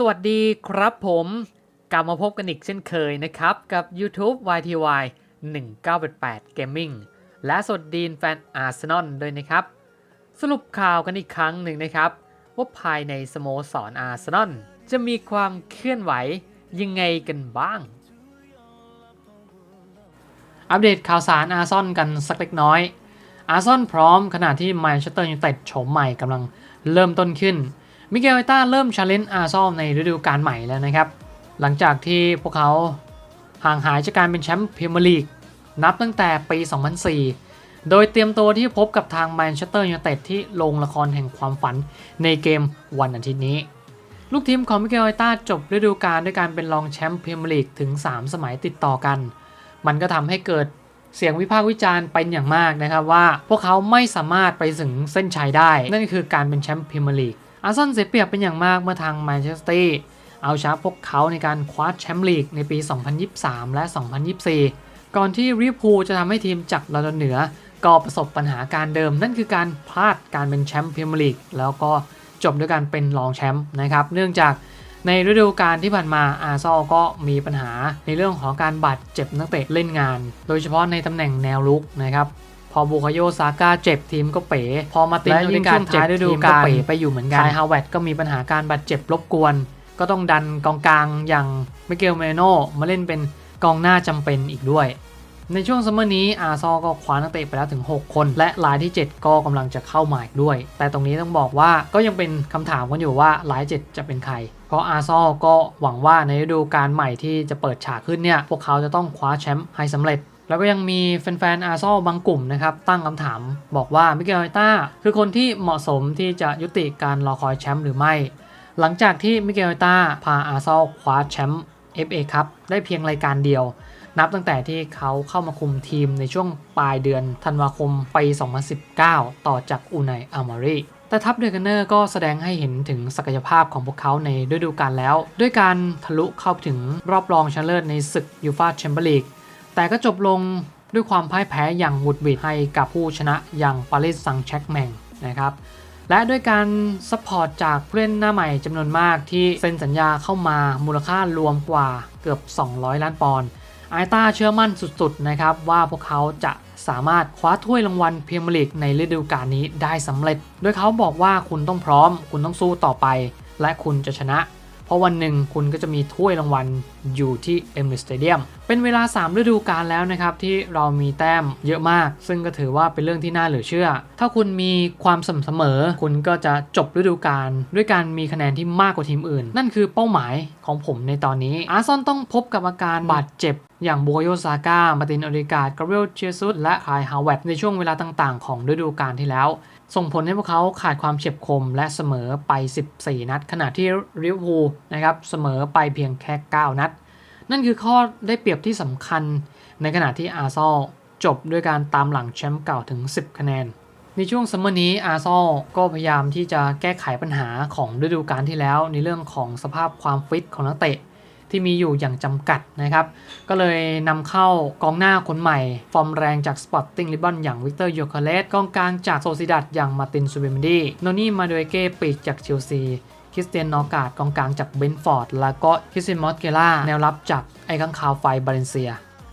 สวัสดีครับผมกลับมาพบกันอีกเช่นเคยนะครับ กับ YouTube YTY 1988 Gaming และสวัสดีแฟนอาร์เซนอลด้วยนะครับ สรุปข่าวกันอีกครั้งหนึ่งนะครับ ว่าภายในสโมสรอาร์เซนอลจะมีความเคลื่อนไหวยังไงกันบ้าง อัปเดตข่าวสารอาร์ซอนกันสักเล็กน้อย อาร์ซอนพร้อมขณะที่แมนเชสเตอร์ยูไนเต็ดโฉมใหม่กำลังเริ่มต้นขึ้น มิเกลเอต้าเริ่มชาเลนจ์อาร์ซอลในฤดูกาลใหม่แล้วนะครับ หลังจากที่พวกเขาห่างหายจากการเป็นแชมป์พรีเมียร์ลีกนับตั้งแต่ปี 2004 โดยเตรียมตัวที่พบกับทางแมนเชสเตอร์ยูไนเต็ดที่ลงละครแห่งความฝันในเกมวันอาทิตย์นี้ ลูกทีมของมิเกลเอต้าจบฤดูกาลด้วยการเป็นรองแชมป์พรีเมียร์ลีกถึง 3 สมัยติดต่อกัน มันก็ทำให้เกิดเสียงวิพากษ์วิจารณ์เป็นอย่างมากนะครับว่า พวกเขาไม่สามารถไปถึงเส้นชัยได้ นั่นคือการเป็นแชมป์พรีเมียร์ลีก อาร์เซนอลเสียเปรียบเป็นอย่างมากเมื่อทางแมนเชสเตอร์เอาชนะพวกเขาในการคว้าแชมป์ลีกในปี 2023 และ 2024 ก่อนที่ริพูลจะทำให้ทีมจากลอนดอนเหนือ ก็ประสบปัญหาการเดิม นั่นคือการพลาดการเป็นแชมป์พรีเมียร์ลีกแล้วก็จบด้วยการเป็นรองแชมป์นะครับ เนื่องจากในฤดูกาลที่ผ่านมาอาร์ซอลก็มีปัญหาในเรื่องของการบาดเจ็บนักเตะเล่นงาน โดยเฉพาะในตำแหน่งแนวลุกนะครับ อบูคาโยซาก้าเจ็บทีมก็เป๋ พอมาตินและโอยิ่ดิงกาช่วงเจ็บท้ายฤดูทีมก็กาลเป๋ไปอยู่เหมือนกันไคฮาวเวตก็มีปัญหาการบาดเจ็บรบกวน ก็ต้องดันกองกลางอย่างมิเกลเมโนมาเล่นเป็นกองหน้าจำเป็นอีกด้วย ในช่วงซัมเมอร์นี้อาร์ซอลก็คว้านักเตะไปแล้วถึง 6 คน และรายที่ 7 ก็กำลังจะเข้ามาอีกด้วย แต่ตรงนี้ต้องบอกว่าก็ยังเป็นคำถามกันอยู่ว่าราย 7 จะเป็นใคร เพราะอาร์ซอลก็หวังว่าในฤดูกาลใหม่ที่จะเปิดฉากขึ้นเนี่ยพวกเขาจะต้องคว้าแชมป์ให้สำเร็จ แล้วก็ยังมีแฟนๆอาร์ซอลบางกลุ่มนะครับ ตั้งคำถามบอกว่ามิเกลไอต้าคือคนที่เหมาะสมที่จะยุติการรอคอยแชมป์หรือไม่ หลังจากที่มิเกลไอต้าพาอาร์ซอลคว้าแชมป์ FA ครับได้เพียงรายการเดียว นับตั้งแต่ที่เขาเข้ามาคุมทีมในช่วงปลายเดือนธันวาคมปี 2019 ต่อจากอูไนอามารีแต่ทัพเดอร์กันเนอร์ก็แสดงให้เห็นถึงศักยภาพของพวกเขาในฤดูกาลแล้ว ด้วยการทะลุเข้าถึงรอบรองชนะเลิศในศึกยูฟาแชมเปี้ยนลีก แต่ก็จบลงด้วยความพ่ายแพ้อย่างหวุดหวิดให้กับผู้ชนะอย่างปารีสซังแช็กแมงนะครับและด้วยการซัพพอร์ตจากผู้เล่นหน้าใหม่จำนวนมากที่เซ็นสัญญาเข้ามามูลค่ารวมกว่าเกือบ 200 ล้านปอนด์ไอต้าเชื่อมั่นสุดๆนะครับว่าพวกเขาจะสามารถคว้าถ้วยรางวัลพรีเมียร์ลีกในฤดูกาลนี้ได้สำเร็จ โดยเขาบอกว่าคุณต้องพร้อม คุณต้องสู้ต่อไป และคุณจะชนะ เพราะวันหนึ่งคุณก็จะมีถ้วยรางวัล อยู่ที่เอม r ร t สเตเดียมเป็นเวลา 3 ฤดูกาลแล้วนะครับ ที่เรามีแต้มเยอะมาก ซึ่งก็ถือว่าเป็นเรื่องที่น่าเหลือเชื่อ ถ้าคุณมีความสม่ำเสมอ คุณก็จะจบฤดูกาลด้วยการมีคะแนนที่มากกว่าทีมอื่น นั่นคือเป้าหมายของผมในตอนนี้ อาร์ซอนต้องพบกับอาการบาดเจ็บอย่างโบโยซาก้ามาตินออริกาดกาเบรียลเชซุสและคายฮาวเวตในช่วงเวลาต่างๆ ของฤดูกาลที่แล้ว ส่งผลให้พวกเขาขาดความเฉียบคมและเสมอไป 14 นัด ขณะที่ริวพูลนะครับเสมอไปเพียงแค่ 9 นัด นั่นคือข้อได้เปรียบที่สำคัญ ในขณะที่อาร์ซอลจบด้วยการตามหลังแชมป์เก่าถึง 10 คะแนน ในช่วงซัมเมอร์นี้อาร์ซอลก็พยายามที่จะแก้ไขปัญหาของฤดูกาลที่แล้ว ในเรื่องของสภาพความฟิตของนักเตะที่มีอยู่อย่างจำกัดนะครับ ก็เลยนำเข้ากองหน้าคนใหม่ ฟอร์มแรงจากสปอร์ติ้งลิบอนอย่างวิกเตอร์โยคาเลสกองกลางจากโซซิดัดอย่างมาตินซูเบมดีโนนี่มาโดเอเก้ปีกจากเชลซี คริสเตียนนอการ์ดกองกลางจากเบนฟอร์ด แล้วก็คริสเตียนมอสเกล่าแนวรับจากไอ้ข้างคาวไฟบาเลนเซีย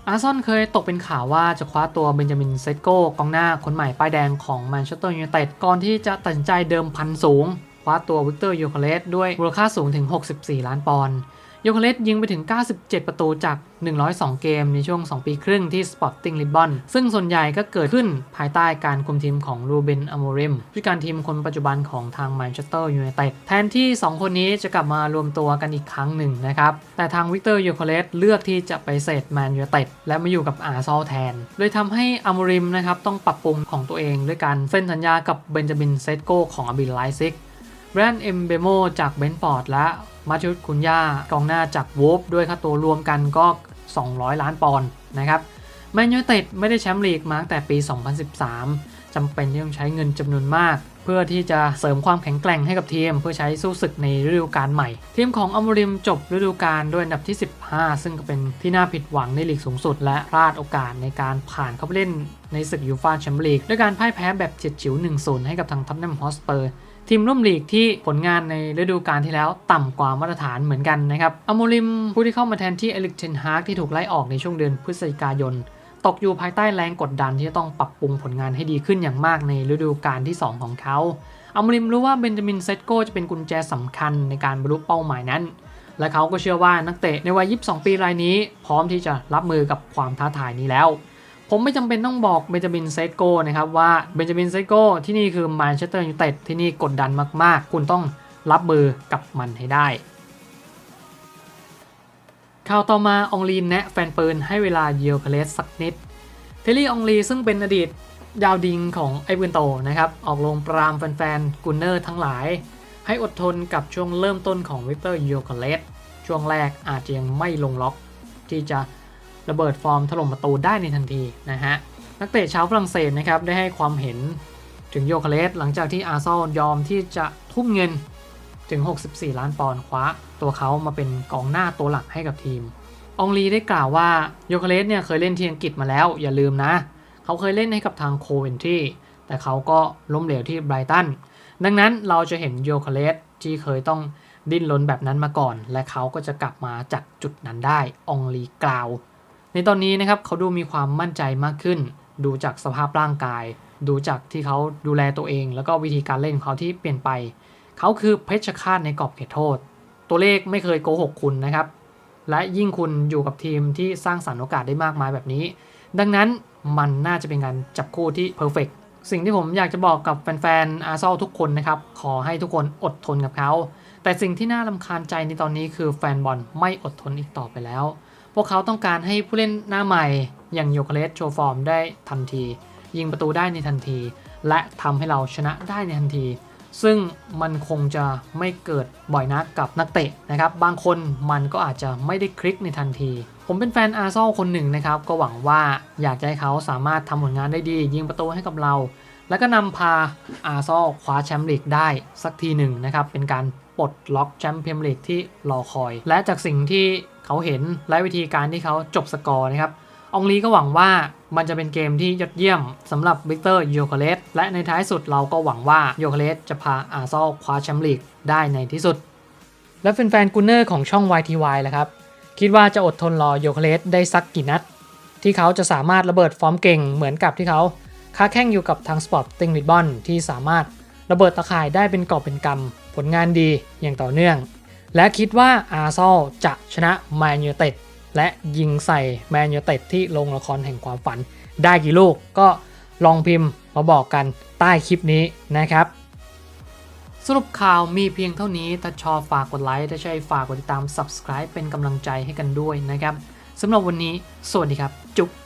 อาร์ซอนเคยตกเป็นข่าวว่าจะคว้าตัวเบนจามินเซโก้กองหน้าคนใหม่ป้ายแดงของแมนเชสเตอร์ยูไนเต็ดก่อนที่จะตัดสินใจเดิมพันสูง คว้าตัววิกเตอร์ยูคาเลสด้วยมูลค่าสูงถึง 64 ล้านปอนด์ โยคาเลสยิงไปถึง 97 ประตูจาก 102 เกมในช่วง 2 ปีครึ่งที่ Sporting Lisbon ซึ่งส่วนใหญ่ก็เกิดขึ้นภายใต้การคุมทีมของรูเบนอโมริมผู้การทีมคนปัจจุบันของทางแมนเชสเตอร์ยูไนเต็ดแทนที่ 2 คนนี้จะกลับมารวมตัวกันอีกครั้งหนึ่งนะครับ แต่ทางวิกเตอร์โยคาเลสเลือกที่จะไปเซตแมนยูไนเต็ดและมาอยู่กับอาร์ซอลแทน โดยทำให้อโมริมนะครับต้องปรับปรุงของตัวเองด้วยการเซ็นสัญญากับเบนจามินเซตโกของอบิลไลซิก แบรนด์เอ็มเบโมจากเบนฟอร์ดและมาชุดคุนย่ากองหน้าจากวูฟด้วยค่าตัวรวมกันก็ 200 ล้านปอนด์นะครับแมนยูเต็ดไม่ได้แชมป์ลีกมาตั้งแต่ปี 2013 จำเป็นที่ต้องใช้เงินจำนวนมาก เพื่อที่จะเสริมความแข็งแกร่งให้กับทีม เพื่อใช้สู้ศึกในฤดูกาลใหม่ ทีมของอมริมจบฤดูกาลด้วยอันดับที่ 15 ซึ่งก็เป็นที่น่าผิดหวังในลีกสูงสุด และพลาดโอกาสในการผ่านเข้าไปเล่นในศึกยูฟาแชมเปี้ยนลีกด้วยการพ่ายแพ้แบบเฉียดฉิว 1-0 ให้กับทางท็อตแนมฮอสเปอร์ทีมร่วมลีกที่ผลงานในฤดูกาลที่แล้วต่ำกว่ามาตรฐานเหมือนกันนะครับอโมริมผู้ที่เข้ามาแทนที่เอลิกเทนฮาร์กที่ถูกไล่ออกในช่วงเดือนพฤศจิกายน ตกอยู่ภายใต้แรงกดดันที่จะต้องปรับปรุงผลงานให้ดีขึ้นอย่างมากในฤดูกาลที่ 2 ของเขาอโมริมรู้ว่าเบนจามินเซตโกจะเป็นกุญแจสำคัญในการบรรลุเป้าหมายนั้น และเขาก็เชื่อว่านักเตะในวัย 22 ปีรายนี้ พร้อมที่จะรับมือกับความท้าทายนี้แล้ว ผมไม่จำเป็นต้องบอกเบนจามินเซตโกนะครับว่าเบนจามินเซตโกที่นี่คือแมนเชสเตอร์ยูไนเต็ดที่นี่กดดันมากๆ คุณต้องรับมือกับมันให้ได้ ข่าวต่อมาองลีแนะแฟนปืนให้เวลาเยียวคาเลสสักนิด เทลลี่องลีซึ่งเป็นอดีตดาวดิงของไอ้ปืนโตนะครับ ออกลงปรามแฟนๆกุนเนอร์ทั้งหลาย ให้อดทนกับช่วงเริ่มต้นของวิกเตอร์เยียวคาเลสช่วงแรกอาจจะยังไม่ลงล็อก ที่จะระเบิดฟอร์มถล่มประตูได้ในทันทีนะฮะ นักเตะชาวฝรั่งเศสนะครับได้ให้ความเห็นถึงโยคาเลสหลังจากที่อาร์เซอลยอมที่จะทุ่มเงิน ถึง 64 ล้านปอนด์คว้า ตัวเขามาเป็นกองหน้าตัวหลักให้กับทีม องลีได้กล่าวว่าโยคาเลสเนี่ยเคยเล่นที่อังกฤษมาแล้ว อย่าลืมนะ เขาเคยเล่นให้กับทางโคเวนทรีแต่เขาก็ล้มเหลวที่ไบรตัน ดังนั้นเราจะเห็นโยคาเลสที่เคยต้องดิ้นรนแบบนั้นมาก่อน และเขาก็จะกลับมาจากจุดนั้นได้ องลีกล่าว ในตอนนี้นะครับเขาดูมีความมั่นใจมากขึ้น ดูจากสภาพร่างกาย ดูจากที่เขาดูแลตัวเอง แล้วก็วิธีการเล่นของเขาที่เปลี่ยนไป เขาคือเพชฌฆาตในกรอบเขตโทษ ตัวเลขไม่เคยโกหกคุณนะครับ และยิ่งคุณอยู่กับทีมที่สร้างสรรค์โอกาสได้มากมายแบบนี้ ดังนั้นมันน่าจะเป็นการจับคู่ที่เพอร์เฟกสิ่งที่ผมอยากจะบอกกับแฟนๆอาร์เซอลทุกคนนะครับ ขอให้ทุกคนอดทนกับเขา แต่สิ่งที่น่าลำคาญใจในตอนนี้คือแฟนบอลไม่อดทนอีกต่อไปแล้ว พวกเขาต้องการให้ผู้เล่นหน้าใหม่ อย่างโยคเลสโชว์ฟอร์มได้ทันที ยิงประตูได้ในทันที และทำให้เราชนะได้ในทันที ซึ่งมันคงจะไม่เกิดบ่อยนักกับนักเตะนะครับ บางคนมันก็อาจจะไม่ได้คลิกในทันที ผมเป็นแฟนอาร์เซนอลคนหนึ่งนะครับ ก็หวังว่าอยากให้เขาสามารถทำผลงานได้ดี ยิงประตูให้กับเรา แล้วก็นำพาอาร์เซนอลคว้าแชมป์ลีกได้สักทีหนึ่งนะครับ เป็นการปลดล็อกแชมป์เปี้ยนลีกที่รอคอย และจากสิ่งที่เขาเห็นและวิธีการที่เขาจบสกอร์นะครับ องลีก็หวังว่ามันจะเป็นเกมที่ยอดเยี่ยมสำหรับวิกเตอร์โยคาเลสและในท้ายสุดเราก็หวังว่าโยคาเลสจะพาอาร์ซอลคว้าแชมป์ลีกได้ในที่สุด และแฟนๆกูเนอร์ของช่อง YTY ล่ะครับ คิดว่าจะอดทนรอโยคาเลสได้สักกี่นัด ที่เขาจะสามารถระเบิดฟอร์มเก่งเหมือนกับที่เขาค้าแข่งอยู่กับทางสปอร์ตติงลิดบอนที่สามารถระเบิดตะข่ายได้เป็นกอบเป็นกำผลงานดีอย่างต่อเนื่อง และคิดว่าอาร์ซอลจะชนะแมนยูเต็ด และยิงใส่แมนยูเต็ดที่ลงละครแห่งความฝันได้กี่ลูกก็ลองพิมพ์มาบอกกันใต้คลิปนี้นะครับ สรุปข่าวมีเพียงเท่านี้ถ้าชอบฝากกดไลค์ถ้าใช่ฝากกดติดตาม subscribe เป็นกำลังใจให้กันด้วยนะครับสำหรับวันนี้ สวัสดีครับ จุ๊บ